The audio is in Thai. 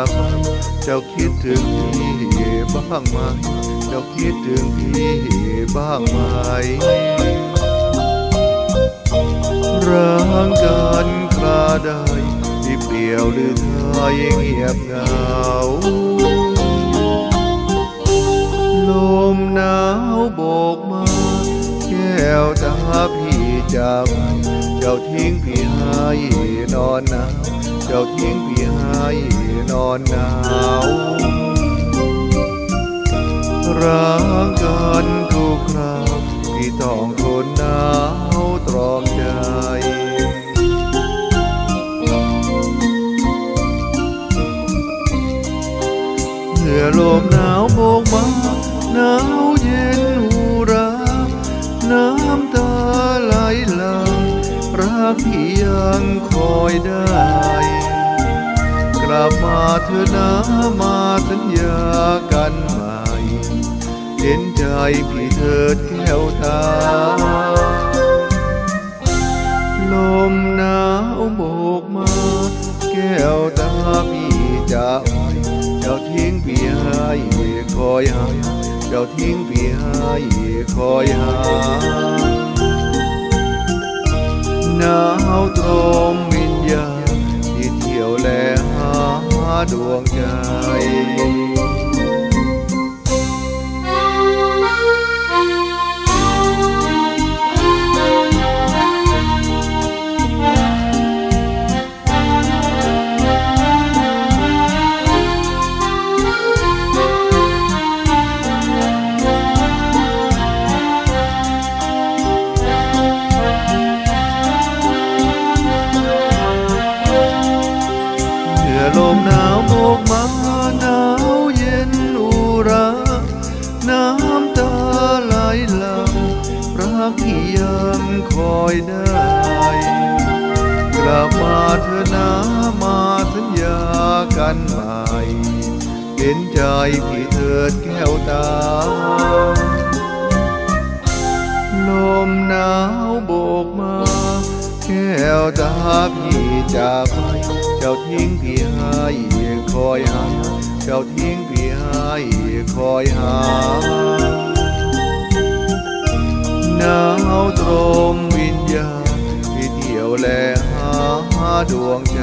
านเจ้าคิดถึงพี่บ้างไหมเจ้าคิดถึงพี่บ้างไหมร่างกันคราใดที่เปลี่ยวหรือเธอยังเงียบเหงาลมหนาวโบกมาแก้วตาพี่จากไป เจ้าทิ้งพี่ให้นอนหนาวเจ้าทิ้งพี่ให้นอนหนาวร้างกันทุกคราวที่ต้องทนหนาวตรอมใจเมื่อลมหนาวโบกมาหนาวเย็นหูราน้ำตาไหลหลัง รักที่ยังคอยได้ กลับมาเธอนะมาสัญญากันใหม่ เห็นใจพี่เถิดแก้วตา ลมหนาวโบกมา แก้วตาพี่จะไว้เจ้าทิ้งพี่ให้คอยหาเจ้าทิ้งพี่ให้คอยหา หนาวตรมวิญญาที่เที่ยวแลหาดวงใจ มื่อลมหนาวโบกมาหนาวเย็นอุรา น้ำตาไหลหลังรักที่ยังคอยได้กลับมาเธอนะมาสัญญากันใหม่เห็นใจพี่เถิดแก้วตา ลมหนาวโบกมา แก้วตาพี่จากไป เจ้าทิ้งพี่ให้คอยหา เจ้าทิ้งพี่ให้คอยหาหนาวตรมวิญญาณที่เที่ยวแลหาดวงใจ